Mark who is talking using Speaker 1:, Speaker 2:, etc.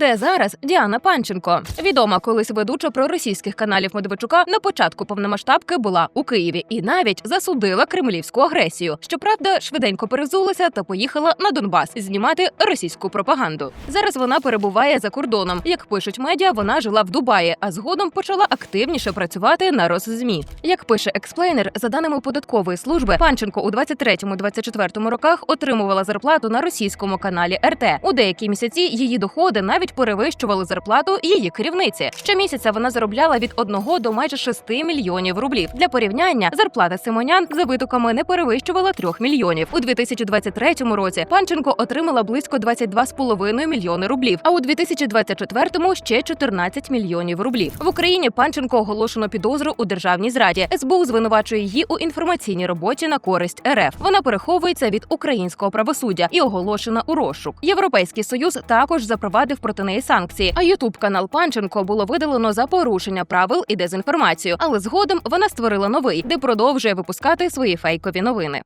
Speaker 1: Де зараз Діана Панченко? Відома колись ведуча проросійських каналів Медведчука на початку повномасштабки була у Києві і навіть засудила кремлівську агресію. Щоправда, швиденько перезулася та поїхала на Донбас знімати російську пропаганду. Зараз вона перебуває за кордоном. Як пишуть медіа, вона жила в Дубаї, а згодом почала активніше працювати на Росзмі. Як пише експлейнер, за даними податкової служби, Панченко у 23-24 роках отримувала зарплату на російському каналі РТ. У деякі місяці її доходи навіть перевищували зарплату її керівниці. Щомісяця вона заробляла від 1 до майже 6 мільйонів рублів. Для порівняння зарплата Симонян за витоками не перевищувала 3 мільйонів. У 2023 році Панченко отримала близько 22,5 мільйони рублів. А у 2024-му ще 14 мільйонів рублів. В Україні Панченко оголошено підозру у державній зраді. СБУ звинувачує її у інформаційній роботі на користь РФ. Вона переховується від українського правосуддя і оголошена у розшук. Європейський союз також запровадив проти неї санкції. А Ютуб канал Панченко було видалено за порушення правил і дезінформацію. Але згодом вона створила новий, де продовжує випускати свої фейкові новини.